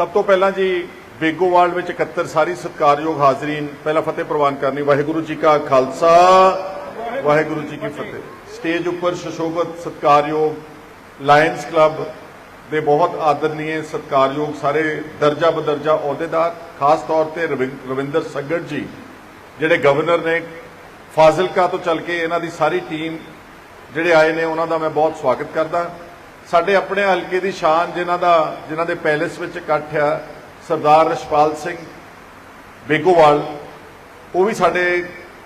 ਸਭ ਤੋਂ ਪਹਿਲਾਂ ਜੀ ਬੇਗੋਵਾਲ ਵਿੱਚ 71 ਸਾਰੀ ਸਤਿਕਾਰਯੋਗ ਹਾਜ਼ਰੀਨ ਪਹਿਲਾਂ ਫਤਿਹ ਪ੍ਰਵਾਨ ਕਰਨੀ। ਵਾਹਿਗੁਰੂ ਜੀ ਕਾ ਖਾਲਸਾ, ਵਾਹਿਗੁਰੂ ਜੀ ਕੀ ਫਤਿਹ। ਸਟੇਜ ਉੱਪਰ ਸ਼ਸ਼ੋਭਤ ਸਤਿਕਾਰਯੋਗ ਲਾਇਨਸ ਕਲੱਬ ਦੇ ਬਹੁਤ ਆਦਰਨੀय ਸਤਿਕਾਰਯੋਗ ਸਾਰੇ ਦਰਜਾ ਬਦਰਜਾ ਅਹੁਦੇਦਾਰ, ਖਾਸ ਤੌਰ ਤੇ ਰਵਿੰ- ਰਵਿੰਦਰ ਸੰਗੜ ਜੀ, ਜਿਹੜੇ ਗਵਰਨਰ ਨੇ ਫਾਜ਼ਿਲਕਾ ਤੋਂ ਚੱਲ ਕੇ ਇਹਨਾਂ ਦੀ ਸਾਰੀ ਟੀਮ ਜਿਹੜੇ ਆਏ ਨੇ, ਉਹਨਾਂ ਦਾ ਮੈਂ ਬਹੁਤ ਸਵਾਗਤ ਕਰਦਾ। ਸਾਡੇ ਆਪਣੇ ਹਲਕੇ ਦੀ ਸ਼ਾਨ ਜਿਨ੍ਹਾਂ ਦਾ, ਜਿਨ੍ਹਾਂ ਦੇ ਪੈਲੇਸ ਵਿੱਚ ਇਕੱਠ ਆ, ਸਰਦਾਰ ਰਸ਼ਪਾਲ ਸਿੰਘ ਬੇਗੋਵਾਲ, ਉਹ ਵੀ ਸਾਡੇ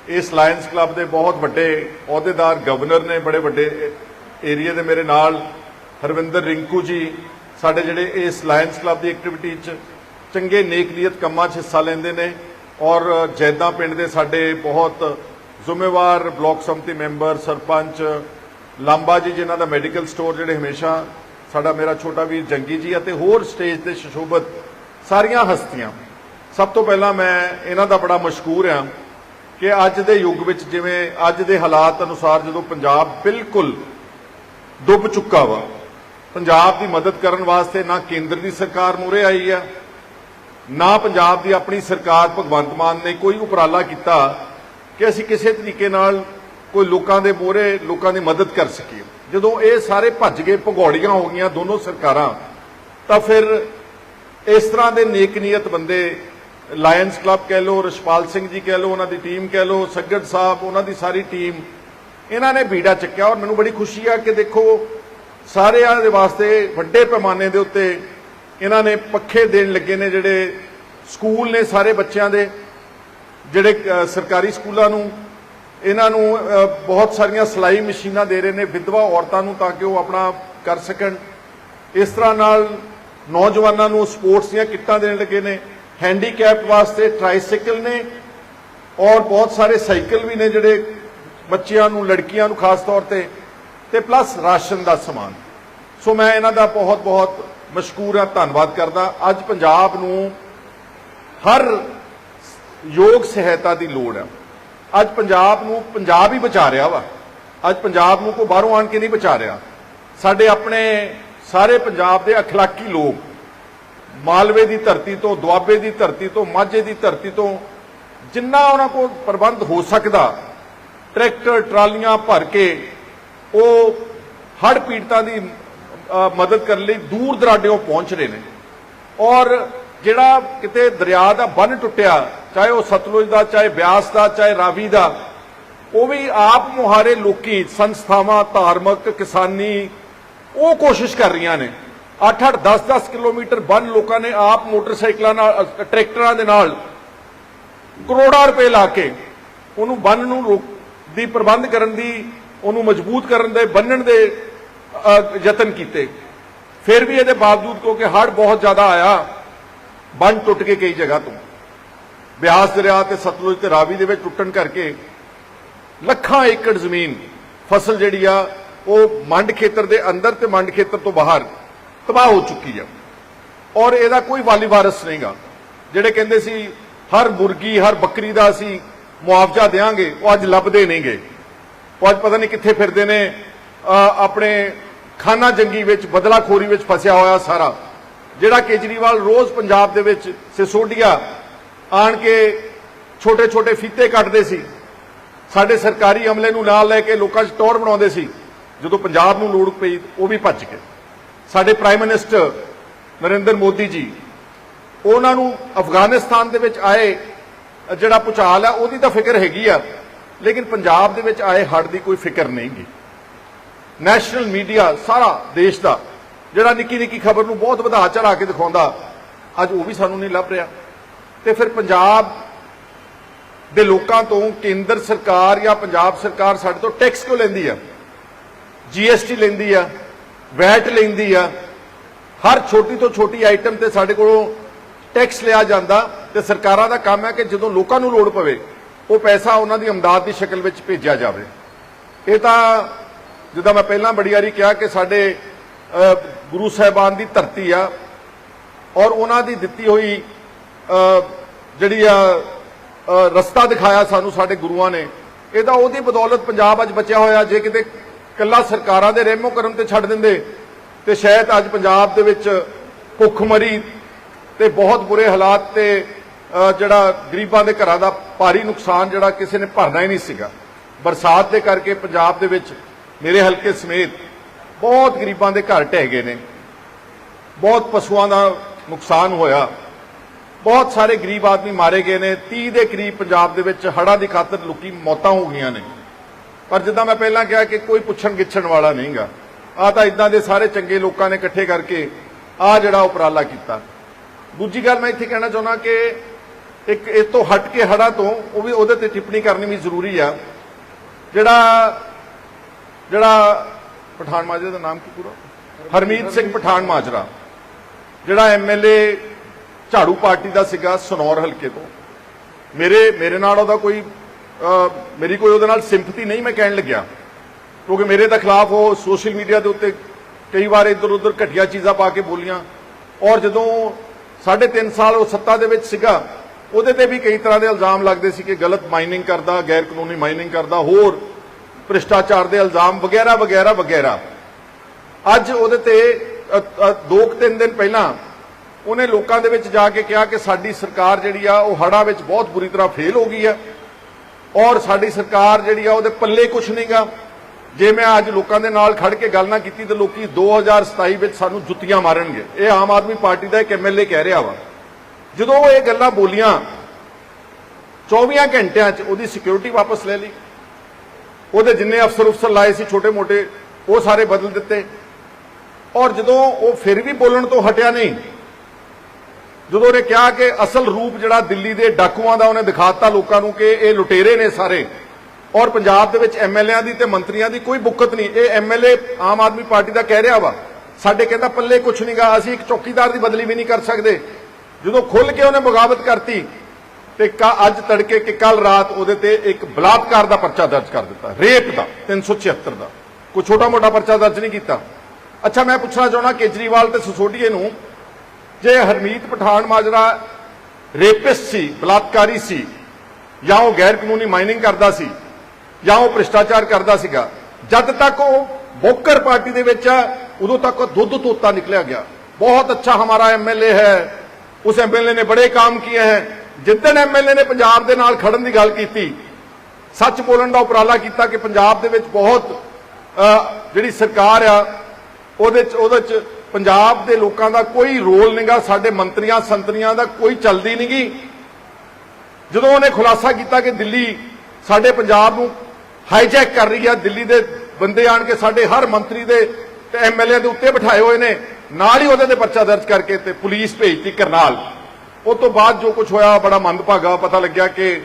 ਇਸ ਲਾਇਨਸ ਕਲੱਬ ਦੇ ਬਹੁਤ ਵੱਡੇ ਅਹੁਦੇਦਾਰ ਗਵਰਨਰ ਨੇ ਬੜੇ ਵੱਡੇ ਏਰੀਆ ਦੇ ਮੇਰੇ ਨਾਲ, ਹਰਵਿੰਦਰ ਰਿੰਕੂ ਜੀ, ਸਾਡੇ ਜਿਹੜੇ ਇਸ ਲਾਇਨਸ ਕਲੱਬ ਦੀ ਐਕਟੀਵਿਟੀ 'ਚ ਚੰਗੇ ਨੇਕਨੀਅਤ ਕੰਮਾਂ 'ਚ ਹਿੱਸਾ ਲੈਂਦੇ ਨੇ ਔਰ ਜੈਦਾ ਪਿੰਡ ਦੇ ਸਾਡੇ ਬਹੁਤ ਜ਼ਿੰਮੇਵਾਰ, ਬਲਾਕ ਸੰਮਤੀ ਮੈਂਬਰ, ਸਰਪੰਚ ਲਾਂਬਾ ਜੀ, ਜਿਨ੍ਹਾਂ ਦਾ ਮੈਡੀਕਲ ਸਟੋਰ ਜਿਹੜੇ ਹਮੇਸ਼ਾ ਸਾਡਾ ਮੇਰਾ ਛੋਟਾ ਵੀਰ ਜੰਗੀ ਜੀ ਅਤੇ ਹੋਰ ਸਟੇਜ ਤੇ ਸ਼ਸ਼ੋਭਤ ਸਾਰੀਆਂ ਹਸਤੀਆਂ। ਸਭ ਤੋਂ ਪਹਿਲਾਂ ਮੈਂ ਇਹਨਾਂ ਦਾ ਬੜਾ ਮਸ਼ਕੂਰ ਹਾਂ ਕਿ ਅੱਜ ਦੇ ਯੁੱਗ ਵਿੱਚ ਜਿਵੇਂ ਅੱਜ ਦੇ ਹਾਲਾਤ ਅਨੁਸਾਰ ਜਦੋਂ ਪੰਜਾਬ ਬਿਲਕੁਲ ਡੁੱਬ ਚੁੱਕਾ ਵਾ, ਪੰਜਾਬ ਦੀ ਮਦਦ ਕਰਨ ਵਾਸਤੇ ਨਾ ਕੇਂਦਰ ਦੀ ਸਰਕਾਰ ਮੂਰੇ ਆਈ ਆ, ਨਾ ਪੰਜਾਬ ਦੀ ਆਪਣੀ ਸਰਕਾਰ ਭਗਵੰਤ ਮਾਨ ਨੇ ਕੋਈ ਉਪਰਾਲਾ ਕੀਤਾ ਕਿ ਅਸੀਂ ਕਿਸੇ ਤਰੀਕੇ ਨਾਲ ਕੋਈ ਲੋਕਾਂ ਦੇ ਮੋਹਰੇ ਲੋਕਾਂ ਦੀ ਮਦਦ ਕਰ ਸਕੀਏ ਜਦੋਂ ਇਹ ਸਾਰੇ ਭੱਜ ਗਏ, ਭਗੌੜੀਆਂ ਹੋ ਗਈਆਂ ਦੋਨੋਂ ਸਰਕਾਰਾਂ, ਤਾਂ ਫਿਰ ਇਸ ਤਰ੍ਹਾਂ ਦੇ ਨੇਕ ਨੀਅਤ ਬੰਦੇ ਲਾਇਨਸ ਕਲੱਬ ਕਹਿ ਲੋ ਰਸ਼ਪਾਲ ਸਿੰਘ ਜੀ ਕਹਿ ਲੋ ਉਹਨਾਂ ਦੀ ਟੀਮ ਕਹਿ ਲੋ ਸੱਗੜ ਸਾਹਿਬ, ਉਹਨਾਂ ਦੀ ਸਾਰੀ ਟੀਮ ਇਹਨਾਂ ਨੇ ਬੀੜਾ ਚੱਕਿਆ ਔਰ ਮੈਨੂੰ ਬੜੀ ਖੁਸ਼ੀ ਆ ਕਿ ਦੇਖੋ, ਸਾਰਿਆਂ ਦੇ ਵਾਸਤੇ ਵੱਡੇ ਪੈਮਾਨੇ ਦੇ ਉੱਤੇ ਇਹਨਾਂ ਨੇ ਪੱਖੇ ਦੇਣ ਲੱਗੇ ਨੇ ਜਿਹੜੇ ਸਕੂਲ ਨੇ ਸਾਰੇ ਬੱਚਿਆਂ ਦੇ, ਜਿਹੜੇ ਸਰਕਾਰੀ ਸਕੂਲਾਂ ਨੂੰ। ਇਹਨਾਂ ਨੂੰ ਬਹੁਤ ਸਾਰੀਆਂ ਸਲਾਈ ਮਸ਼ੀਨਾਂ ਦੇ ਰਹੇ ਨੇ, ਵਿਧਵਾ ਔਰਤਾਂ ਨੂੰ ਤਾਂ ਕਿ ਉਹ ਆਪਣਾ ਕਰ ਸਕਣ। ਇਸ ਤਰ੍ਹਾਂ ਨਾਲ ਨੌਜਵਾਨਾਂ ਨੂੰ ਸਪੋਰਟਸ ਦੀਆਂ ਕਿੱਟਾਂ ਦੇਣ ਲੱਗੇ ਨੇ, ਹੈਂਡੀਕੈਪ ਵਾਸਤੇ ਟ੍ਰਾਈਸਾਈਕਲ ਨੇ, ਔਰ ਬਹੁਤ ਸਾਰੇ ਸਾਈਕਲ ਵੀ ਨੇ ਜਿਹੜੇ ਬੱਚਿਆਂ ਨੂੰ, ਲੜਕੀਆਂ ਨੂੰ ਖਾਸ ਤੌਰ ਤੇ ਤੇ ਪਲੱਸ ਰਾਸ਼ਨ ਦਾ ਸਮਾਨ। ਸੋ ਮੈਂ ਇਹਨਾਂ ਦਾ ਬਹੁਤ ਬਹੁਤ ਮਸ਼ਕੂਰ ਹਾਂ, ਧੰਨਵਾਦ ਕਰਦਾ। ਅੱਜ ਪੰਜਾਬ ਨੂੰ ਹਰ ਯੋਗ ਸਹਾਇਤਾ ਦੀ ਲੋੜ ਹੈ। ਅੱਜ ਪੰਜਾਬ ਨੂੰ ਪੰਜਾਬ ਹੀ ਬਚਾ ਰਿਹਾ ਵਾ ਅੱਜ ਪੰਜਾਬ ਨੂੰ ਕੋਈ ਬਾਹਰੋਂ ਆਣ ਕੇ ਨਹੀਂ ਬਚਾ ਰਿਹਾ ਸਾਡੇ ਆਪਣੇ ਸਾਰੇ ਪੰਜਾਬ ਦੇ اخلاقی ਲੋਕ ਮਾਲਵੇ ਦੀ ਧਰਤੀ ਤੋਂ ਦੁਆਬੇ ਦੀ ਧਰਤੀ ਤੋਂ ਮਾਝੇ ਦੀ ਧਰਤੀ ਤੋਂ ਜਿੰਨਾ ਉਹਨਾਂ ਕੋਲ ਪ੍ਰਬੰਧ ਹੋ ਸਕਦਾ ਟਰੈਕਟਰ ਟਰਾਲੀਆਂ ਭਰ ਕੇ ਉਹ ਹੜ੍ਹ ਪੀੜਤਾਂ ਦੀ ਅ, ਮਦਦ ਕਰਨ ਲਈ ਦੂਰ ਦਰਾਡਿਓਂ ਪਹੁੰਚ ਰਹੇ ਨੇ ਔਰ ਜਿਹੜਾ ਕਿਤੇ ਦਰਿਆ ਦਾ ਬੰਨ ਟੁੱਟਿਆ ਚਾਹੇ ਉਹ ਸਤਲੁਜ ਦਾ, ਚਾਹੇ ਬਿਆਸ ਦਾ, ਚਾਹੇ ਰਾਵੀ ਦਾ, ਉਹ ਵੀ ਆਪ ਮੁਹਾਰੇ ਲੋਕੀ, ਸੰਸਥਾਵਾਂ, ਧਾਰਮਿਕ, ਕਿਸਾਨੀ, ਉਹ ਕੋਸ਼ਿਸ਼ ਕਰ ਰਹੀਆਂ ਨੇ। 8-8 10-10 ਕਿਲੋਮੀਟਰ ਬੰਨ ਲੋਕਾਂ ਨੇ ਆਪ ਮੋਟਰਸਾਈਕਲਾਂ ਨਾਲ ਟਰੈਕਟਰਾਂ ਦੇ ਨਾਲ ਕਰੋੜਾਂ ਰੁਪਏ ਲਾ ਕੇ ਉਹਨੂੰ ਬੰਨ ਨੂੰ ਰੋਕ ਦੀ ਪ੍ਰਬੰਧ ਕਰਨ ਦੀ, ਉਹਨੂੰ ਮਜ਼ਬੂਤ ਕਰਨ ਦੇ ਬੰਨਣ ਦੇ ਯਤਨ ਕੀਤੇ। ਫਿਰ ਵੀ ਇਹਦੇ ਬਾਵਜੂਦ ਕਿਉਂਕਿ ਹੜ੍ਹ ਬਹੁਤ ਜ਼ਿਆਦਾ ਆਇਆ ਬੰਨ ਟੁੱਟ ਕੇ ਕਈ ਜਗ੍ਹਾ ਤੋਂ। ਬਿਆਸ ਦਰਿਆ ਤੇ ਸਤਲੁਜ ਤੇ ਰਾਵੀ ਦੇ ਵਿੱਚ ਟੁੱਟਣ ਕਰਕੇ ਲੱਖਾਂ ਏਕੜ ਜ਼ਮੀਨ, ਫਸਲ ਜਿਹੜੀ ਆ, ਉਹ ਮੰਡ ਖੇਤਰ ਦੇ ਅੰਦਰ ਤੇ ਮੰਡ ਖੇਤਰ ਤੋਂ ਬਾਹਰ ਤਬਾਹ ਹੋ ਚੁੱਕੀ ਆ। ਔਰ ਇਹਦਾ ਕੋਈ ਵਾਲੀ ਵਾਰਸ ਨਹੀਂਗਾ। ਜਿਹੜੇ ਕਹਿੰਦੇ ਸੀ, ਹਰ ਮੁਰਗੀ, ਹਰ ਬੱਕਰੀ ਦਾ ਅਸੀਂ ਮੁਆਵਜ਼ਾ ਦੇਵਾਂਗੇ ਉਹ ਅੱਜ ਲੱਭਦੇ ਨਹੀਂਗੇ। ਉਹ ਅੱਜ ਪਤਾ ਨਹੀਂ ਕਿੱਥੇ ਫਿਰਦੇ ਨੇ। ਆਪਣੇ ਖਾਨਾ ਜੰਗੀ ਵਿੱਚ, ਬਦਲਾਖੋਰੀ ਵਿੱਚ ਫਸਿਆ ਹੋਇਆ ਸਾਰਾ। ਜਿਹੜਾ ਕੇਜਰੀਵਾਲ ਰੋਜ਼ ਪੰਜਾਬ ਦੇ ਵਿੱਚ ਸਿਸੋਡੀਆ ਆਣ ਕੇ ਛੋਟੇ ਛੋਟੇ ਫੀਤੇ ਕੱਟਦੇ ਸੀ। ਸਾਡੇ ਸਰਕਾਰੀ ਅਮਲੇ ਨੂੰ ਨਾਲ ਲੈ ਕੇ ਲੋਕਾਂ 'ਚ ਟੌਰ ਬਣਾਉਂਦੇ ਸੀ। ਜਦੋਂ ਪੰਜਾਬ ਨੂੰ ਲੋੜ ਪਈ, ਉਹ ਵੀ ਭੱਜ ਗਏ। ਸਾਡੇ ਪ੍ਰਾਈਮ ਮਿਨਿਸਟਰ ਨਰਿੰਦਰ ਮੋਦੀ ਜੀ, ਉਹਨਾਂ ਨੂੰ ਅਫਗਾਨਿਸਤਾਨ ਦੇ ਵਿੱਚ ਆਏ, ਜਿਹੜਾ ਪੁਚਾਲ ਆ, ਉਹਦੀ ਤਾਂ ਫਿਕਰ ਹੈਗੀ ਆ, ਲੇਕਿਨ ਪੰਜਾਬ ਦੇ ਵਿੱਚ ਆਏ ਹੜ੍ਹ ਦੀ ਕੋਈ ਫਿਕਰ ਨਹੀਂਗੀ ਨੈਸ਼ਨਲ ਮੀਡੀਆ ਸਾਰਾ ਦੇਸ਼ ਦਾ, ਜਿਹੜਾ ਨਿੱਕੀ ਨਿੱਕੀ ਖਬਰ ਨੂੰ ਬਹੁਤ ਵਧਾ ਚੜਾ ਕੇ ਦਿਖਾਉਂਦਾ, ਅੱਜ ਉਹ ਵੀ ਸਾਨੂੰ ਨਹੀਂ ਲੱਭ ਰਿਹਾ। ਤੇ ਫਿਰ ਪੰਜਾਬ ਦੇ ਲੋਕਾਂ ਤੋਂ ਕੇਂਦਰ ਸਰਕਾਰ ਜਾਂ ਪੰਜਾਬ ਸਰਕਾਰ ਸਾਡੇ ਤੋਂ ਟੈਕਸ ਕਿਉਂ ਲੈਂਦੀ ਆ? ਜੀਐਸਟੀ ਲੈਂਦੀ ਆ ਵੈਟ ਲੈਂਦੀ ਆ, ਹਰ ਛੋਟੀ ਤੋਂ ਛੋਟੀ ਆਈਟਮ ਤੇ ਸਾਡੇ ਕੋਲੋਂ ਟੈਕਸ ਲਿਆ ਜਾਂਦਾ ਤੇ ਸਰਕਾਰਾਂ ਦਾ ਕੰਮ ਹੈ ਕਿ ਜਦੋਂ ਲੋਕਾਂ ਨੂੰ ਲੋੜ ਪਵੇ, ਉਹ ਪੈਸਾ ਉਹਨਾਂ ਦੀ ਅਮਦਾਦ ਦੀ ਸ਼ਕਲ ਵਿੱਚ ਭੇਜਿਆ ਜਾਵੇ। ਇਹ ਤਾਂ ਜਿੱਦਾਂ ਮੈਂ ਪਹਿਲਾਂ ਬੜੀ ਵਾਰੀ ਕਿਹਾ ਕਿ ਸਾਡੇ ਗੁਰੂ ਸਾਹਿਬਾਨ ਦੀ ਧਰਤੀ ਆ ਔਰ ਉਹਨਾਂ ਦੀ ਦਿੱਤੀ ਹੋਈ ਜਿਹੜੀ ਆ ਰਸਤਾ ਦਿਖਾਇਆ ਸਾਨੂੰ ਸਾਡੇ ਗੁਰੂਆਂ ਨੇ, ਇਹਦਾ ਉਹਦੀ ਬਦੌਲਤ ਪੰਜਾਬ ਅੱਜ ਬਚਿਆ ਹੋਇਆ, ਜੇ ਕਿਤੇ ਕੱਲਾ ਸਰਕਾਰਾਂ ਦੇ ਰਹਿਮੋ ਕਰਮ ਤੇ ਛੱਡ ਦਿੰਦੇ, ਤੇ ਸ਼ਾਇਦ ਅੱਜ ਪੰਜਾਬ ਦੇ ਵਿੱਚ ਭੁੱਖਮਰੀ ਤੇ ਬਹੁਤ ਬੁਰੇ ਹਾਲਾਤ ਤੇ ਜਿਹੜਾ ਗਰੀਬਾਂ ਦੇ ਘਰਾਂ ਦਾ ਭਾਰੀ ਨੁਕਸਾਨ ਜਿਹੜਾ ਕਿਸੇ ਨੇ ਭਰਨਾ ਹੀ ਨਹੀਂ ਸੀਗਾ। ਬਰਸਾਤ ਦੇ ਕਰਕੇ ਪੰਜਾਬ ਦੇ ਵਿੱਚ ਮੇਰੇ ਹਲਕੇ ਸਮੇਤ ਬਹੁਤ ਗਰੀਬਾਂ ਦੇ ਘਰ ਢਹਿ ਗਏ ਨੇ। ਬਹੁਤ ਪਸ਼ੂਆਂ ਦਾ ਨੁਕਸਾਨ ਹੋਇਆ। ਬਹੁਤ ਸਾਰੇ ਗਰੀਬ ਆਦਮੀ ਮਾਰੇ ਗਏ ਨੇ 30 ਦੇ ਕਰੀਬ ਪੰਜਾਬ ਦੇ ਵਿੱਚ ਹੜ੍ਹਾਂ ਦੀ ਖਾਤਰ ਲੁਕੀ ਮੌਤਾਂ ਹੋ ਗਈਆਂ ਨੇ। ਪਰ ਜਿੱਦਾਂ ਮੈਂ ਪਹਿਲਾਂ ਕਿਹਾ ਕਿ ਕੋਈ ਪੁੱਛਣ ਗਿੱਛਣ ਵਾਲਾ ਨਹੀਂਗਾ ਆ ਤਾਂ ਇਦਾਂ ਦੇ ਸਾਰੇ ਚੰਗੇ ਲੋਕਾਂ ਨੇ ਇਕੱਠੇ ਕਰਕੇ ਆ ਜਿਹੜਾ ਉਪਰਾਲਾ ਕੀਤਾ। ਦੂਜੀ ਗੱਲ ਮੈਂ ਇੱਥੇ ਕਹਿਣਾ ਚਾਹੁੰਦਾ ਕਿ ਇੱਕ ਇਸ ਤੋਂ ਹਟ ਕੇ ਹੜਾ ਤੋਂ ਉਹ ਵੀ ਉਹਦੇ ਤੇ ਟਿੱਪਣੀ ਕਰਨੀ ਵੀ ਜ਼ਰੂਰੀ ਆ। ਜਿਹੜਾ ਜਿਹੜਾ ਪਠਾਨ ਮਾਜਰਾ ਦਾ ਨਾਮ ਕੀ ਪੂਰਾ? ਹਰਮੀਤ ਸਿੰਘ ਪਠਾਨ ਮਾਜਰਾ, ਜਿਹੜਾ ਐਮਐਲਏ ਝਾੜੂ ਪਾਰਟੀ ਦਾ ਸੀਗਾ ਸਨੌਰ ਹਲਕੇ ਤੋਂ। ਮੇਰੇ ਮੇਰੇ ਨਾਲ ਉਹਦਾ ਕੋਈ ਮੇਰੀ ਕੋਈ ਉਹਦੇ ਨਾਲ ਸਿੰਪਥੀ ਨਹੀਂ ਮੈਂ ਕਹਿਣ ਲੱਗਿਆ। ਕਿਉਂਕਿ ਮੇਰੇ ਦੇ ਖਿਲਾਫ ਉਹ ਸੋਸ਼ਲ ਮੀਡੀਆ ਦੇ ਉੱਤੇ ਕਈ ਵਾਰ ਇੱਧਰ ਉੱਧਰ ਘਟੀਆ ਚੀਜ਼ਾਂ ਪਾ ਕੇ ਬੋਲੀਆਂ। ਔਰ ਜਦੋਂ ਸਾਢੇ ਤਿੰਨ ਸਾਲ ਉਹ ਸੱਤਾ ਦੇ ਵਿੱਚ ਸੀਗਾ ਉਹਦੇ ਤੇ ਵੀ ਕਈ ਤਰ੍ਹਾਂ ਦੇ ਇਲਜ਼ਾਮ ਲੱਗਦੇ ਸੀ ਕਿ ਗਲਤ ਮਾਈਨਿੰਗ ਕਰਦਾ ਗੈਰ ਕਾਨੂੰਨੀ ਮਾਈਨਿੰਗ ਕਰਦਾ ਹੋਰ ਭ੍ਰਿਸ਼ਟਾਚਾਰ ਦੇ ਇਲਜ਼ਾਮ ਵਗੈਰਾ ਵਗੈਰਾ ਵਗੈਰਾ। ਅੱਜ ਉਹਦੇ ਤੇ ਅ, ਅ, ਦੋ ਕੁ ਤਿੰਨ ਦਿਨ ਪਹਿਲਾਂ ਉਹਨੇ ਲੋਕਾਂ ਦੇ ਵਿੱਚ ਜਾ ਕੇ ਕਿਹਾ ਕਿ ਸਾਡੀ ਸਰਕਾਰ ਜਿਹੜੀ ਆ, ਉਹ ਹੜ੍ਹਾਂ ਵਿੱਚ ਬਹੁਤ ਬੁਰੀ ਤਰ੍ਹਾਂ ਫੇਲ ਹੋ ਗਈ ਆ ਔਰ ਸਾਡੀ ਸਰਕਾਰ ਜਿਹੜੀ ਆ, ਉਹਦੇ ਪੱਲੇ ਕੁਝ ਨਹੀਂਗਾ ਜੇ ਮੈਂ ਅੱਜ ਲੋਕਾਂ ਦੇ ਨਾਲ ਖੜ ਕੇ ਗੱਲ ਨਾ ਕੀਤੀ ਤੇ ਲੋਕੀ 2027 ਵਿੱਚ ਸਾਨੂੰ ਜੁੱਤੀਆਂ ਮਾਰਨਗੇ। ਇਹ ਆਮ ਆਦਮੀ ਪਾਰਟੀ ਦਾ ਇੱਕ ਐਮਐਲਏ ਕਹਿ ਰਿਹਾ ਵਾ। ਜਦੋਂ ਉਹ ਇਹ ਗੱਲਾਂ ਬੋਲੀਆਂ 24 ਘੰਟਿਆਂ 'ਚ ਉਹਦੀ ਸਿਕਿਉਰਿਟੀ ਵਾਪਸ ਲੈ ਲਈ। ਉਹਦੇ ਜਿੰਨੇ ਅਫਸਰ ਅਫਸਰ ਲਾਏ ਸੀ ਛੋਟੇ ਮੋਟੇ, ਉਹ ਸਾਰੇ ਬਦਲ ਦਿੱਤੇ। ਔਰ ਜਦੋਂ ਉਹ ਫਿਰ ਵੀ ਬੋਲਣ ਤੋਂ ਹਟਿਆ ਨਹੀਂ ਜਦੋਂ ਉਹਨੇ ਕਿਹਾ ਕਿ ਅਸਲ ਰੂਪ ਜਿਹੜਾ ਦਿੱਲੀ ਦੇ ਡਾਕੂਆਂ ਦਾ ਉਹਨੇ ਦਿਖਾਤਾ ਲੋਕਾਂ ਨੂੰ ਕਿ ਇਹ ਲੁਟੇਰੇ ਨੇ ਸਾਰੇ, ਔਰ ਪੰਜਾਬ ਦੇ ਵਿੱਚ ਐਮਐਲਏਆਂ ਦੀ ਤੇ ਮੰਤਰੀਆਂ ਦੀ ਕੋਈ ਬੁੱਕਤ ਨਹੀਂ, ਇਹ ਐਮਐਲਏ ਆਮ ਆਦਮੀ ਪਾਰਟੀ ਦਾ ਕਹਿ ਰਿਹਾ ਵਾ। ਸਾਡੇ ਕਹਿੰਦਾ ਪੱਲੇ ਕੁਛ ਨਹੀਂਗਾ ਅਸੀਂ ਇੱਕ ਚੌਕੀਦਾਰ ਦੀ ਬਦਲੀ ਵੀ ਨਹੀਂ ਕਰ ਸਕਦੇ। ਜਦੋਂ ਖੁੱਲ ਕੇ ਉਹਨੇ ਬਗਾਵਤ ਕਰਤੀ, ਤੇ ਅੱਜ ਤੜਕੇ ਕਿ ਕੱਲ ਰਾਤ ਉਹਦੇ ਤੇ ਇੱਕ ਬਲਾਤਕਾਰ ਦਾ ਪਰਚਾ ਦਰਜ ਕਰ ਦਿੱਤਾ, ਰੇਪ ਦਾ 376 ਦਾ। ਕੋਈ ਛੋਟਾ ਮੋਟਾ ਪਰਚਾ ਦਰਜ ਨਹੀਂ ਕੀਤਾ। ਅੱਛਾ, ਮੈਂ ਪੁੱਛਣਾ ਚਾਹਣਾ ਕੇਜਰੀਵਾਲ ਤੇ ਸਸੋਡੀਏ ਨੂੰ ਜੇ ਹਰਮੀਤ ਪਠਾਨ ਮਾਜਰਾ ਰੇਪਿਸਟ ਸੀ, ਬਲਾਤਕਾਰੀ ਸੀ, ਜਾਂ ਉਹ ਗੈਰ ਕਾਨੂੰਨੀ ਮਾਈਨਿੰਗ ਕਰਦਾ ਸੀ, ਜਾਂ ਉਹ ਭ੍ਰਿਸ਼ਟਾਚਾਰ ਕਰਦਾ ਸੀਗਾ, ਜਦ ਤੱਕ ਉਹ ਬੋਕਰ ਪਾਰਟੀ ਦੇ ਵਿੱਚ ਆ ਉਦੋਂ ਤੱਕ ਉਹ ਦੁੱਧ ਤੋਤਾ ਨਿਕਲਿਆ ਗਿਆ। ਬਹੁਤ ਅੱਛਾ ਹਮਾਰਾ ਐਮਐਲਏ ਹੈ। ਉਸ ਐਮਐਲਏ ਨੇ ਬੜੇ ਕੰਮ ਕੀਏ ਹੈ। ਜਿੱਦਣ ਐਮਐਲਏ ਨੇ ਪੰਜਾਬ ਦੇ ਨਾਲ ਖੜਨ ਦੀ ਗੱਲ ਕੀਤੀ, ਸੱਚ ਬੋਲਣ ਦਾ ਉਪਰਾਲਾ ਕੀਤਾ ਕਿ ਪੰਜਾਬ ਦੇ ਵਿੱਚ ਬਹੁਤ ਜਿਹੜੀ ਸਰਕਾਰ ਆ, ਉਹਦੇ ਚ ਉਹਦੇ ਚ ਪੰਜਾਬ ਦੇ ਲੋਕਾਂ ਦਾ ਕੋਈ ਰੋਲ ਨਹੀਂਗਾ ਸਾਡੇ ਮੰਤਰੀਆਂ, ਸੰਤਰੀਆਂ ਦਾ ਕੋਈ ਚਲਦੀ ਨਹੀਂਗੀ ਜਦੋਂ ਉਹਨੇ ਖੁਲਾਸਾ ਕੀਤਾ ਕਿ ਦਿੱਲੀ ਸਾਡੇ ਪੰਜਾਬ ਨੂੰ ਹਾਈਜੈਕ ਕਰ ਰਹੀ ਹੈ ਦਿੱਲੀ ਦੇ ਬੰਦੇ ਆਣ ਕੇ ਸਾਡੇ ਹਰ ਮੰਤਰੀ ਦੇ ਤੇ ਐਮਐਲਏ ਦੇ ਉੱਤੇ ਬਿਠਾਏ ਹੋਏ ਨੇ, ਨਾਲ ਹੀ ਉਹਦੇ ਤੇ ਪਰਚਾ ਦਰਜ ਕਰਕੇ ਤੇ ਪੁਲਿਸ ਭੇਜਤੀ ਕਰਨਾਲ। ਉਹ ਤੋਂ ਬਾਅਦ ਜੋ ਕੁਝ ਹੋਇਆ, ਬੜਾ ਮੰਦਭਾਗਾ ਪਤਾ ਲੱਗਿਆ ਕਿ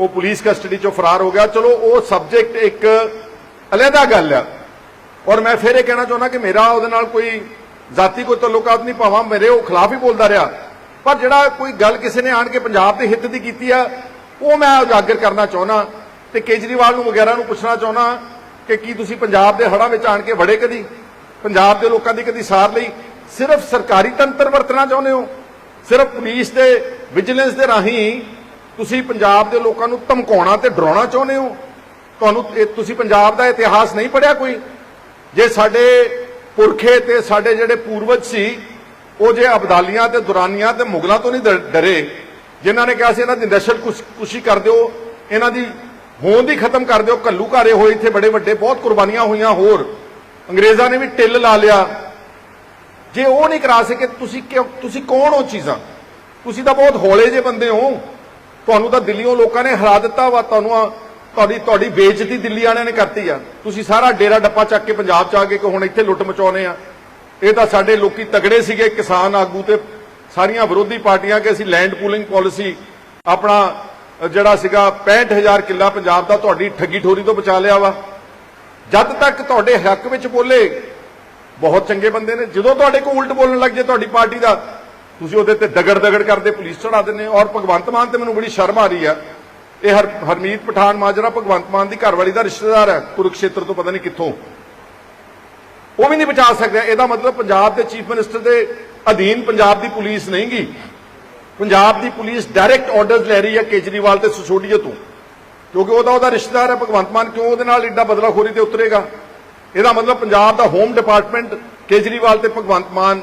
ਉਹ ਪੁਲਿਸ ਕਸਟਡੀ ਚੋਂ ਫਰਾਰ ਹੋ ਗਿਆ। ਚਲੋ, ਉਹ ਸਬਜੈਕਟ ਇੱਕ ਅਲੱਗਾ ਗੱਲ ਆ। ਔਰ ਮੈਂ ਫਿਰ ਇਹ ਕਹਿਣਾ ਚਾਹੁੰਦਾ ਕਿ ਮੇਰਾ ਉਹਦੇ ਨਾਲ ਕੋਈ ਜ਼ਾਤੀ ਕੋਈ ਤਾਲੁਕਾਤ ਨਹੀਂ, ਭਾਵਾਂ ਮੇਰੇ ਉਹ ਖਿਲਾਫ ਹੀ ਬੋਲਦਾ ਰਿਹਾ। ਪਰ ਜਿਹੜਾ ਕੋਈ ਗੱਲ ਕਿਸੇ ਨੇ ਆਣ ਕੇ ਪੰਜਾਬ ਦੇ ਹਿੱਤ ਦੀ ਕੀਤੀ ਆ, ਉਹ ਮੈਂ ਉਜਾਗਰ ਕਰਨਾ ਚਾਹੁੰਦਾ ਤੇ ਕੇਜਰੀਵਾਲ ਨੂੰ ਵਗੈਰਾ ਨੂੰ ਪੁੱਛਣਾ ਚਾਹੁੰਦਾ ਕਿ ਕੀ ਤੁਸੀਂ ਪੰਜਾਬ ਦੇ ਹੜ੍ਹਾਂ ਵਿੱਚ ਆਣ ਕੇ ਵੜੇ ਕਦੀ? ਪੰਜਾਬ ਦੇ ਲੋਕਾਂ ਦੀ ਕਦੀ ਸਾਰ ਲਈ? ਸਿਰਫ ਸਰਕਾਰੀ ਤੰਤਰ ਵਰਤਣਾ ਚਾਹੁੰਦੇ ਹੋ? ਸਿਰਫ ਪੁਲਿਸ ਦੇ ਵਿਜੀਲੈਂਸ ਦੇ ਰਾਹੀਂ ਤੁਸੀਂ ਪੰਜਾਬ ਦੇ ਲੋਕਾਂ ਨੂੰ ਧਮਕਾਉਣਾ ਤੇ ਡਰਾਉਣਾ ਚਾਹੁੰਦੇ ਹੋ? ਤੁਹਾਨੂੰ ਤੁਸੀਂ ਪੰਜਾਬ ਦਾ ਇਤਿਹਾਸ ਨਹੀਂ ਪੜਿਆ ਕੋਈ? ਜੇ ਸਾਡੇ ਪੁਰਖੇ ਤੇ ਸਾਡੇ ਜਿਹੜੇ ਪੂਰਵਜ ਸੀ, ਉਹ ਜੇ ਅਬਦਾਲੀਆਂ ਤੇ ਦੁਰਾਨੀਆਂ ਤੇ ਮੁਗਲਾਂ ਤੋਂ ਨਹੀਂ ਡ- ਡਰੇ, ਜਿਨ੍ਹਾਂ ਨੇ ਕਿਹਾ ਸੀ ਇਹਨਾਂ ਦੀ ਨਸ਼ਲ ਕੁਸ਼ੀ ਕਰ ਦਿਓ, ਇਹਨਾਂ ਦੀ ਹੋਂਦ ਹੀ ਖਤਮ ਕਰ ਦਿਓ ਕੱਲੂ ਘਾਰੇ ਹੋਏ ਇੱਥੇ ਬੜੇ ਵੱਡੇ, ਬਹੁਤ ਕੁਰਬਾਨੀਆਂ ਹੋਈਆਂ ਹੋਰ। ਅੰਗਰੇਜ਼ਾਂ ਨੇ ਵੀ ਟਿੱਲ ਲਾ ਲਿਆ। ਜੇ ਉਹ ਨਹੀਂ ਕਰਾ ਸਕੇ, ਤੁਸੀਂ ਕਿਉਂ, ਤੁਸੀਂ ਕੌਣ ਹੋ ਚੀਜ਼ਾਂ? ਤੁਸੀਂ ਤਾਂ ਬਹੁਤ ਹੌਲੇ ਜੇ ਬੰਦੇ ਹੋ। ਤੁਹਾਨੂੰ ਤਾਂ ਦਿੱਲੀੋਂ ਲੋਕਾਂ ਨੇ ਹਰਾ ਦਿੱਤਾ ਵਾ, ਤੁਹਾਨੂੰ ਆ- ਤੁਹਾਡੀ ਤੁਹਾਡੀ ਬੇਇੱਜ਼ਤੀ ਦਿੱਲੀ ਵਾਲਿਆਂ ਨੇ ਕਰਤੀ ਆ। ਤੁਸੀਂ ਸਾਰਾ ਡੇਰਾ ਡੱਪਾ ਚੱਕ ਕੇ ਪੰਜਾਬ ਚ ਆ ਗਏ ਕਿ ਹੁਣ ਇੱਥੇ ਲੁੱਟ ਮਚਾਉਨੇ ਆ। ਇਹ ਤਾਂ ਸਾਡੇ ਲੋਕੀ ਤਗੜੇ ਸੀਗੇ ਕਿਸਾਨ ਆਗੂ ਤੇ ਸਾਰੀਆਂ ਵਿਰੋਧੀ ਪਾਰਟੀਆਂ ਕਿ ਅਸੀਂ ਲੈਂਡ ਪੂਲਿੰਗ ਪਾਲਿਸੀ ਆਪਣਾ ਜਿਹੜਾ ਸੀਗਾ 65000 ਕਿੱਲਾ ਪੰਜਾਬ ਦਾ ਤੁਹਾਡੀ ਠੱਗੀ ਠੋਰੀ ਤੋਂ ਬਚਾ ਲਿਆ ਵਾ। ਜਦ ਤੱਕ ਤੁਹਾਡੇ ਹੱਕ ਵਿੱਚ ਬੋਲੇ, ਬਹੁਤ ਚੰਗੇ ਬੰਦੇ ਨੇ। ਜਦੋਂ ਤੁਹਾਡੇ ਕੋਲ ਉਲਟ ਬੋਲਣ ਲੱਗ ਜੇ ਤੁਹਾਡੀ ਪਾਰਟੀ ਦਾ, ਤੁਸੀਂ ਉਹਦੇ ਤੇ ਦਗੜ ਦਗੜ ਕਰਦੇ, ਪੁਲਿਸ ਚੜਾ ਦਿੰਦੇ ਹੋ। ਔਰ ਭਗਵੰਤ ਮਾਨ ਤੇ ਮੈਨੂੰ ਬੜੀ ਸ਼ਰਮ ਆ ਰਹੀ ਆ। ਇਹ ਹਰ ਹਰਮੀਤ ਪਠਾਨ ਮਾਜਰਾ ਭਗਵੰਤ ਮਾਨ ਦੀ ਘਰਵਾਲੀ ਦਾ ਰਿਸ਼ਤੇਦਾਰ ਹੈ, ਕੁਰੂਕਸ਼ੇਤਰ ਤੋਂ ਪਤਾ ਨਹੀਂ ਕਿੱਥੋਂ। ਉਹ ਵੀ ਨਹੀਂ ਬਚਾ ਸਕਦਾ। ਇਹਦਾ ਮਤਲਬ ਪੰਜਾਬ ਦੇ ਚੀਫ ਮਿਨਿਸਟਰ ਦੇ ਅਧੀਨ ਪੰਜਾਬ ਦੀ ਪੁਲਿਸ ਨਹੀਂ ਗੀ ਪੰਜਾਬ ਦੀ ਪੁਲਿਸ ਡਾਇਰੈਕਟ ਆਰਡਰਸ ਲੈ ਰਹੀ ਹੈ ਕੇਜਰੀਵਾਲ ਤੇ ਸਿਸੋਡੀਆ ਤੋਂ। ਕਿਉਂਕਿ ਉਹਦਾ ਉਹਦਾ ਰਿਸ਼ਤੇਦਾਰ ਹੈ ਭਗਵੰਤ ਮਾਨ, ਕਿਉਂ ਉਹਦੇ ਨਾਲ ਇੱਡਾ ਬਦਲਾਖੋਰੀ ਤੇ ਉਤਰੇਗਾ? ਇਹਦਾ ਮਤਲਬ ਪੰਜਾਬ ਦਾ ਹੋਮ ਡਿਪਾਰਟਮੈਂਟ ਕੇਜਰੀਵਾਲ ਤੇ ਭਗਵੰਤ ਮਾਨ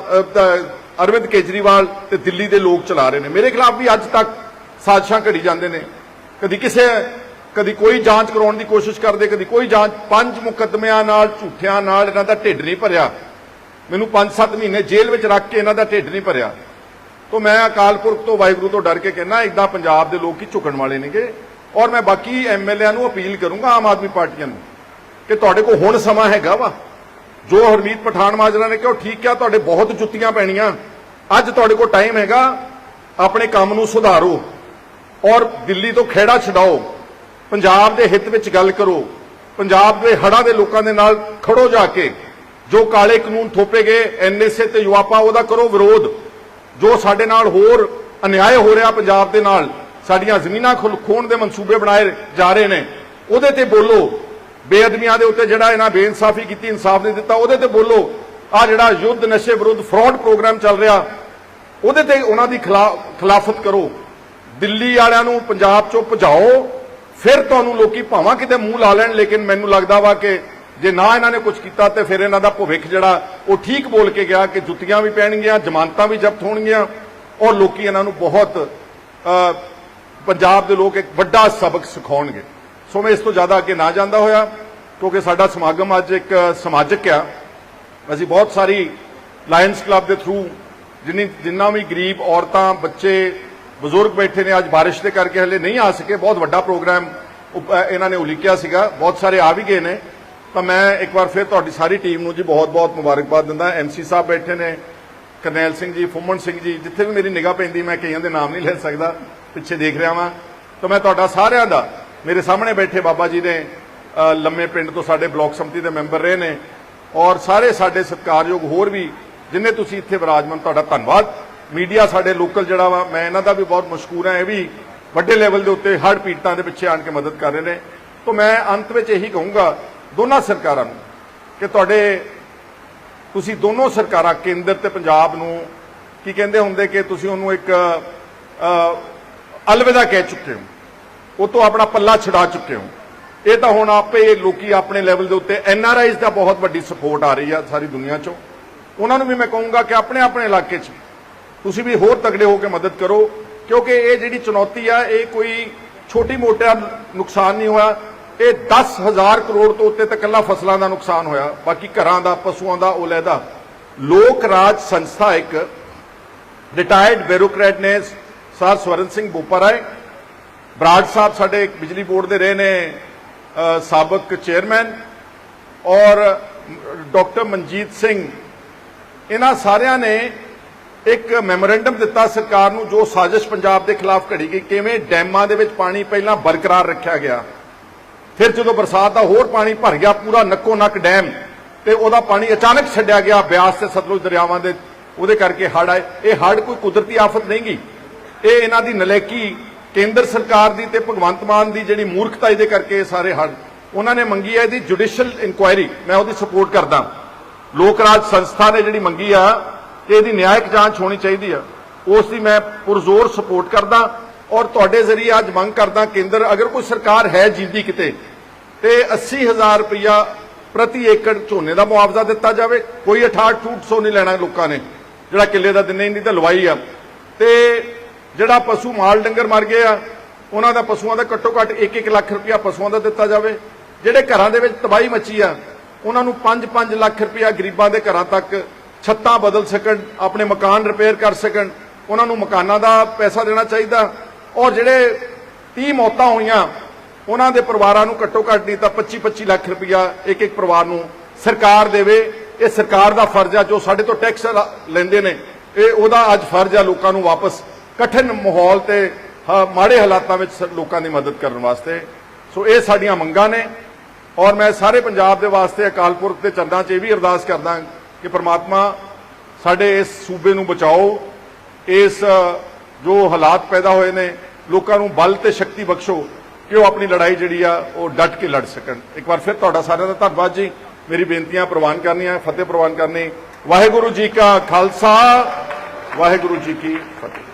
ਅਰਵਿੰਦ ਕੇਜਰੀਵਾਲ ਤੇ ਦਿੱਲੀ ਦੇ ਲੋਕ ਚਲਾ ਰਹੇ ਨੇ। ਮੇਰੇ ਖਿਲਾਫ ਵੀ ਅੱਜ ਤੱਕ ਸਾਜ਼ਿਸ਼ਾਂ ਘੜੀ ਜਾਂਦੇ ਨੇ। ਕਦੀ ਕਿਸੇ, ਕਦੀ ਕੋਈ ਜਾਂਚ ਕਰਾਉਣ ਦੀ ਕੋਸ਼ਿਸ਼ ਕਰਦੇ, ਕਦੀ ਕੋਈ ਜਾਂਚ, ਪੰਜ ਮੁਕੱਦਮਿਆਂ ਨਾਲ, ਝੂਠਿਆਂ ਨਾਲ ਇਹਨਾਂ ਦਾ ਢਿੱਡ ਨਹੀਂ ਭਰਿਆ। ਮੈਨੂੰ 5-7 ਮਹੀਨੇ ਜੇਲ੍ਹ ਵਿੱਚ ਰੱਖ ਕੇ ਇਹਨਾਂ ਦਾ ਢਿੱਡ ਨਹੀਂ ਭਰਿਆ। ਤੋਂ ਮੈਂ ਅਕਾਲ ਪੁਰਖ ਤੋਂ ਵਾਹਿਗੁਰੂ ਤੋਂ ਡਰ ਕੇ ਕਹਿੰਦਾ ਇਦਾਂ ਪੰਜਾਬ ਦੇ ਲੋਕ ਹੀ ਝੁਕਣ ਵਾਲੇ ਨੇਗੇ। ਔਰ ਮੈਂ ਬਾਕੀ ਐਮਐਲਏਆਂ ਨੂੰ ਅਪੀਲ ਕਰੂੰਗਾ ਆਮ ਆਦਮੀ ਪਾਰਟੀਆਂ ਨੂੰ ਕਿ ਤੁਹਾਡੇ ਕੋਲ ਹੁਣ ਸਮਾਂ ਹੈਗਾ ਵਾ। ਜੋ ਹਰਮੀਤ ਪਠਾਨ ਮਾਜਰਾ ਨੇ ਕਿਹਾ ਠੀਕ ਕਿਹਾ ਤੁਹਾਡੇ ਬਹੁਤ ਜੁੱਤੀਆਂ ਪੈਣੀਆਂ। ਅੱਜ ਤੁਹਾਡੇ ਕੋਲ ਟਾਈਮ ਹੈਗਾ, ਆਪਣੇ ਕੰਮ ਨੂੰ ਸੁਧਾਰੋ। ਔਰ ਦਿੱਲੀ ਤੋਂ ਖੇੜਾ ਛਡਾਓ, ਪੰਜਾਬ ਦੇ ਹਿੱਤ ਵਿੱਚ ਗੱਲ ਕਰੋ, ਪੰਜਾਬ ਦੇ ਹੜ੍ਹਾਂ ਦੇ ਲੋਕਾਂ ਦੇ ਨਾਲ ਖੜੋ ਜਾ ਕੇ, ਜੋ ਕਾਲੇ ਕਾਨੂੰਨ ਥੋਪੇ ਗਏ, ਐਨਐਸਏ ਤੇ ਯੂਆਪਾ ਉਹਦਾ ਕਰੋ ਵਿਰੋਧ, ਜੋ ਸਾਡੇ ਨਾਲ ਹੋਰ ਅਨਿਆਏ ਹੋ ਰਿਹਾ ਪੰਜਾਬ ਦੇ ਨਾਲ, ਸਾਡੀਆਂ ਜ਼ਮੀਨਾਂ ਖੁਲ- ਖੋਹਣ ਦੇ ਮਨਸੂਬੇ ਬਣਾਏ ਜਾ ਰਹੇ ਨੇ, ਉਹਦੇ ਤੇ ਬੋਲੋ, ਬੇਅਦਮੀਆਂ ਦੇ ਉੱਤੇ ਜਿਹੜਾ ਇਹਨਾਂ ਬੇਇਨਸਾਫੀ ਕੀਤੀ, ਇਨਸਾਫ ਨਹੀਂ ਦਿੱਤਾ, ਉਹਦੇ ਤੇ ਬੋਲੋ ਆ ਜਿਹੜਾ ਯੁੱਧ ਨਸ਼ੇ ਵਿਰੁੱਧ ਫਰਾਡ ਪ੍ਰੋਗਰਾਮ ਚੱਲ ਰਿਹਾ, ਉਹਦੇ ਤੇ ਉਹਨਾਂ ਦੀ ਖਿਲਾ- ਖਿਲਾਫਤ ਕਰੋ। ਦਿੱਲੀ ਵਾਲਿਆਂ ਨੂੰ ਪੰਜਾਬ ਚੋਂ ਭਜਾਓ, ਫਿਰ ਤੁਹਾਨੂੰ ਲੋਕੀ ਭਾਵਾਂ ਕਿਤੇ ਮੂੰਹ ਲਾ ਲੈਣ, ਲੇਕਿਨ ਮੈਨੂੰ ਲੱਗਦਾ ਵਾ ਕਿ ਜੇ ਨਾ ਇਹਨਾਂ ਨੇ ਕੁਝ ਕੀਤਾ ਤੇ ਫਿਰ ਇਹਨਾਂ ਦਾ ਭਵਿੱਖ ਜਿਹੜਾ, ਉਹ ਠੀਕ ਬੋਲ ਕੇ ਗਿਆ ਕਿ ਜੁੱਤੀਆਂ ਵੀ ਪੈਣਗੀਆਂ ਜ਼ਮਾਨਤਾਂ ਵੀ ਜ਼ਬਤ ਹੋਣਗੀਆਂ, ਔਰ ਲੋਕੀ ਇਹਨਾਂ ਨੂੰ ਬਹੁਤ ਪੰਜਾਬ ਦੇ ਲੋਕ ਇੱਕ ਵੱਡਾ ਸਬਕ ਸਿਖਾਉਣਗੇ। ਸੋ ਮੈਂ ਇਸ ਤੋਂ ਜ਼ਿਆਦਾ ਅੱਗੇ ਨਾ ਜਾਂਦਾ ਹੋਇਆ, ਕਿਉਂਕਿ ਸਾਡਾ ਸਮਾਗਮ ਅੱਜ ਇੱਕ ਸਮਾਜਿਕ ਆ। ਅਸੀਂ ਬਹੁਤ ਸਾਰੀ ਲਾਇਨਸ ਕਲੱਬ ਦੇ ਥਰੂ ਜਿੰਨੀ, ਜਿੰਨਾ ਵੀ ਗਰੀਬ ਔਰਤਾਂ, ਬੱਚੇ ਬਜ਼ੁਰਗ ਬੈਠੇ ਨੇ, ਅੱਜ ਬਾਰਿਸ਼ ਦੇ ਕਰਕੇ ਹਲੇ ਨਹੀਂ ਆ ਸਕੇ। ਬਹੁਤ ਵੱਡਾ ਪ੍ਰੋਗਰਾਮ ਇਹਨਾਂ ਨੇ ਉਲੀਕਿਆ ਸੀਗਾ। ਬਹੁਤ ਸਾਰੇ ਆ ਵੀ ਗਏ ਨੇ। ਤਾਂ ਮੈਂ ਇੱਕ ਵਾਰ ਫਿਰ ਤੁਹਾਡੀ ਸਾਰੀ ਟੀਮ ਨੂੰ ਜੀ ਬਹੁਤ-ਬਹੁਤ ਮੁਬਾਰਕਬਾਦ ਦਿੰਦਾ। ਐਮਸੀ ਸਾਹਿਬ ਬੈਠੇ ਨੇ, ਕਰਨੈਲ ਸਿੰਘ ਜੀ, ਫੁੰਮਣ ਸਿੰਘ ਜੀ, ਜਿੱਥੇ ਵੀ ਮੇਰੀ ਨਿਗਾਹ ਪੈਂਦੀ, ਮੈਂ ਕਈਆਂ ਦੇ ਨਾਮ ਨਹੀਂ ਲੈ ਸਕਦਾ, ਪਿੱਛੇ ਦੇਖ ਰਿਹਾ ਵਾਂ। ਤਾਂ ਮੈਂ ਤੁਹਾਡਾ ਸਾਰਿਆਂ ਦਾ, ਮੇਰੇ ਸਾਹਮਣੇ ਬੈਠੇ ਬਾਬਾ ਜੀ ਨੇ ਲੰਮੇ ਪਿੰਡ ਤੋਂ ਸਾਡੇ ਬਲਾਕ ਸੰਮਤੀ ਦੇ ਮੈਂਬਰ ਰਹੇ ਨੇ। ਔਰ ਸਾਰੇ ਸਾਡੇ ਸਤਿਕਾਰਯੋਗ ਹੋਰ ਵੀ, ਜਿੰਨੇ ਤੁਸੀਂ ਇੱਥੇ ਵਿਰਾਜਮਾਨ, ਤੁਹਾਡਾ ਧੰਨਵਾਦ। ਮੀਡੀਆ ਸਾਡੇ ਲੋਕਲ ਜਿਹੜਾ ਵਾ, ਮੈਂ ਇਹਨਾਂ ਦਾ ਵੀ ਬਹੁਤ ਮਸ਼ਕੂਰ ਹਾਂ, ਇਹ ਵੀ ਵੱਡੇ ਲੈਵਲ ਦੇ ਉੱਤੇ ਹੜ੍ਹ ਪੀੜਤਾਂ ਦੇ ਪਿੱਛੇ ਆਣ ਕੇ ਮਦਦ ਕਰ ਰਹੇ ਨੇ। ਤਾਂ ਮੈਂ ਅੰਤ ਵਿੱਚ ਇਹੀ ਕਹੂੰਗਾ, ਦੋਨਾਂ ਸਰਕਾਰਾਂ ਨੂੰ ਕਿ ਤੁਹਾਡੇ, ਤੁਸੀਂ ਦੋਨੋਂ ਸਰਕਾਰਾਂ, ਕੇਂਦਰ ਤੇ ਪੰਜਾਬ ਨੂੰ ਕੀ ਕਹਿੰਦੇ ਹੁੰਦੇ ਕਿ ਤੁਸੀਂ ਉਹਨੂੰ ਇੱਕ ਅਲਵਿਦਾ ਕਹਿ ਚੁੱਕੇ ਹੋ। ਉਹ ਤੋਂ ਆਪਣਾ ਪੱਲਾ ਛਡਾ ਚੁੱਕੇ ਹੋ। ਇਹ ਤਾਂ ਹੁਣ ਆਪੇ ਲੋਕੀ ਆਪਣੇ ਲੈਵਲ ਦੇ ਉੱਤੇ ਐੱਨ ਆਰ ਆਈਜ਼ ਦਾ ਬਹੁਤ ਵੱਡੀ ਸਪੋਰਟ ਆ ਰਹੀ ਆ ਸਾਰੀ ਦੁਨੀਆ ਚੋਂ। ਉਹਨਾਂ ਨੂੰ ਵੀ ਮੈਂ ਕਹੂੰਗਾ ਕਿ ਆਪਣੇ ਆਪਣੇ ਇਲਾਕੇ 'ਚ ਤੁਸੀਂ ਵੀ ਹੋਰ ਤਗੜੇ ਹੋ ਕੇ ਮਦਦ ਕਰੋ, ਕਿਉਂਕਿ ਇਹ ਜਿਹੜੀ ਚੁਣੌਤੀ ਆ, ਇਹ ਕੋਈ ਛੋਟੀ ਮੋਟਾ ਨੁਕਸਾਨ ਨਹੀਂ ਹੋਇਆ। ਇਹ 10000 ਕਰੋੜ ਤੋਂ ਉੱਤੇ ਤਾਂ ਇਕੱਲਾ ਫਸਲਾਂ ਦਾ ਨੁਕਸਾਨ ਹੋਇਆ, ਬਾਕੀ ਘਰਾਂ ਦਾ, ਪਸ਼ੂਆਂ ਦਾ, ਉਹ ਲੈਦਾ ਲੋਕ ਰਾਜ ਸੰਸਥਾ ਇੱਕ ਰਿਟਾਇਰਡ ਬਿਊਰੋਕਰੇਟ ਨੇ ਸਰ ਸਵਰਨ ਸਿੰਘ ਬੋਪਾਰਾਏ ਬਰਾੜ ਸਾਹਿਬ ਸਾਡੇ ਬਿਜਲੀ ਬੋਰਡ ਦੇ ਰਹੇ ਨੇ ਸਾਬਕ ਚੇਅਰਮੈਨ ਔਰ ਡਾਕਟਰ ਮਨਜੀਤ ਸਿੰਘ। ਇਹਨਾਂ ਸਾਰਿਆਂ ਨੇ ਇੱਕ ਮੈਮੋਰੈਂਡਮ ਦਿੱਤਾ ਸਰਕਾਰ ਨੂੰ ਜੋ ਸਾਜ਼ਿਸ਼ ਪੰਜਾਬ ਦੇ ਖਿਲਾਫ ਘੜੀ ਗਈ, ਕਿਵੇਂ ਡੈਮਾਂ ਦੇ ਵਿੱਚ ਪਾਣੀ ਪਹਿਲਾਂ ਬਰਕਰਾਰ ਰੱਖਿਆ ਗਿਆ। ਫਿਰ ਜਦੋਂ ਬਰਸਾਤ ਦਾ ਹੋਰ ਪਾਣੀ ਭਰ ਗਿਆ, ਪੂਰਾ ਨੱਕੋ ਨੱਕ ਡੈਮ, ਤੇ ਉਹਦਾ ਪਾਣੀ ਅਚਾਨਕ ਛੱਡਿਆ ਗਿਆ ਬਿਆਸ ਤੇ ਸਤਲੁਜ ਦਰਿਆਵਾਂ ਦੇ, ਉਹਦੇ ਕਰਕੇ ਹੜ੍ਹ ਆਏ। ਇਹ ਹੜ ਕੋਈ ਕੁਦਰਤੀ ਆਫਤ ਨਹੀਂ ਗੀ ਇਹ ਇਹਨਾਂ ਦੀ ਨਲੇਕੀ ਕੇਂਦਰ ਸਰਕਾਰ ਦੀ ਤੇ ਭਗਵੰਤ ਮਾਨ ਦੀ ਜਿਹੜੀ ਮੂਰਖਤਾ ਇਹਦੇ ਕਰਕੇ ਇਹ ਸਾਰੇ ਹੜ੍ਹ। ਉਹਨਾਂ ਨੇ ਮੰਗੀ ਹੈ ਇਹਦੀ ਜੁਡੀਸ਼ੀਅਲ ਇਨਕੁਆਇਰੀ ਮੈਂ ਉਹਦੀ ਸਪੋਰਟ ਕਰਦਾ। ਲੋਕ ਰਾਜ ਸੰਸਥਾ ਨੇ ਜਿਹੜੀ ਮੰਗੀ ਆ ਕਿ ਇਹਦੀ ਨਿਆਇਕ ਜਾਂਚ ਹੋਣੀ ਚਾਹੀਦੀ ਆ। ਉਸ ਦੀ ਮੈਂ ਪੁਰਜ਼ੋਰ ਸਪੋਰਟ ਕਰਦਾ ਔਰ ਤੁਹਾਡੇ ਜ਼ਰੀਏ ਅੱਜ ਮੰਗ ਕਰਦਾ ਕੇਂਦਰ, ਅਗਰ ਕੋਈ ਸਰਕਾਰ ਹੈ ਜਿੰਦੀ ਕਿਤੇ, ਤੇ 80000 ਰੁਪਇਆ ਪ੍ਰਤੀ ਏਕੜ ਝੋਨੇ ਦਾ ਮੁਆਵਜ਼ਾ ਦਿੱਤਾ ਜਾਵੇ। ਕੋਈ 68 ਟੂਟ ਸੌ ਨਹੀਂ ਲੈਣਾ ਲੋਕਾਂ ਨੇ, ਜਿਹੜਾ ਕਿੱਲੇ ਦਾ ਦਿਨੇ ਨਹੀਂ, ਤਾਂ ਲਵਾਈ ਆ। ਤੇ ਜਿਹੜਾ ਪਸ਼ੂ ਮਾਲ ਡੰਗਰ ਮਰ ਗਏ ਆ, ਉਹਨਾਂ ਦਾ ਪਸ਼ੂਆਂ ਦਾ ਘੱਟੋ ਘੱਟ 1-1 ਲੱਖ ਰੁਪਇਆ ਪਸ਼ੂਆਂ ਦਾ ਦਿੱਤਾ ਜਾਵੇ। ਜਿਹੜੇ ਘਰਾਂ ਦੇ ਵਿੱਚ ਤਬਾਹੀ ਮੱਚੀ ਆ, ਉਹਨਾਂ ਨੂੰ 5-5 ਲੱਖ ਰੁਪਇਆ ਗਰੀਬਾਂ ਦੇ ਘਰਾਂ ਤੱਕ ਛੱਤਾਂ ਬਦਲ ਸਕਣ, ਆਪਣੇ ਮਕਾਨ ਰਿਪੇਅਰ ਕਰ ਸਕਣ, ਉਹਨਾਂ ਨੂੰ ਮਕਾਨਾਂ ਦਾ ਪੈਸਾ ਦੇਣਾ ਚਾਹੀਦਾ। ਔਰ ਜਿਹੜੇ 30 ਮੌਤਾਂ ਹੋਈਆਂ, ਉਹਨਾਂ ਦੇ ਪਰਿਵਾਰਾਂ ਨੂੰ ਘੱਟੋ ਘੱਟ ਨਹੀਂ ਤਾਂ 25-25 ਲੱਖ ਰੁਪਇਆ ਇੱਕ ਇੱਕ ਪਰਿਵਾਰ ਨੂੰ ਸਰਕਾਰ ਦੇਵੇ। ਇਹ ਸਰਕਾਰ ਦਾ ਫਰਜ਼ ਆ, ਜੋ ਸਾਡੇ ਤੋਂ ਟੈਕਸ ਲੈਂਦੇ ਨੇ। ਇਹ, ਉਹਦਾ ਅੱਜ ਫਰਜ਼ ਆ ਲੋਕਾਂ ਨੂੰ ਵਾਪਸ ਕਠਿਨ ਮਾਹੌਲ ਤੇ, ਹ- ਮਾੜੇ ਹਾਲਾਤਾਂ ਵਿੱਚ ਲੋਕਾਂ ਦੀ ਮਦਦ ਕਰਨ ਵਾਸਤੇ। ਸੋ ਇਹ ਸਾਡੀਆਂ ਮੰਗਾਂ ਨੇ। ਔਰ ਮੈਂ ਸਾਰੇ ਪੰਜਾਬ ਦੇ ਵਾਸਤੇ ਅਕਾਲ ਪੁਰਖ ਦੇ ਚਰਨਾਂ 'ਚ ਇਹ ਵੀ ਅਰਦਾਸ ਕਰਦਾ ਕਿ ਪ੍ਰਮਾਤਮਾ ਸਾਡੇ ਇਸ ਸੂਬੇ ਨੂੰ ਬਚਾਓ, ਇਸ ਜੋ ਹਾਲਾਤ ਪੈਦਾ ਹੋਏ ਨੇ, ਲੋਕਾਂ ਨੂੰ ਬਲ ਤੇ ਸ਼ਕਤੀ ਬਖਸ਼ੋ ਕਿ ਉਹ ਆਪਣੀ ਲੜਾਈ ਜਿਹੜੀ ਆ, ਉਹ ਡਟ ਕੇ ਲੜ ਸਕਣ। ਇੱਕ ਵਾਰ ਫਿਰ ਤੁਹਾਡਾ ਸਾਰਿਆਂ ਦਾ ਧੰਨਵਾਦ ਜੀ। ਮੇਰੀ ਬੇਨਤੀਆਂ ਪ੍ਰਵਾਨ ਕਰਨੀਆਂ, ਫਤਿਹ ਪ੍ਰਵਾਨ ਕਰਨੀ। ਵਾਹਿਗੁਰੂ ਜੀ ਕਾ ਖਾਲਸਾ, ਵਾਹਿਗੁਰੂ ਜੀ ਕੀ ਫਤਿਹ।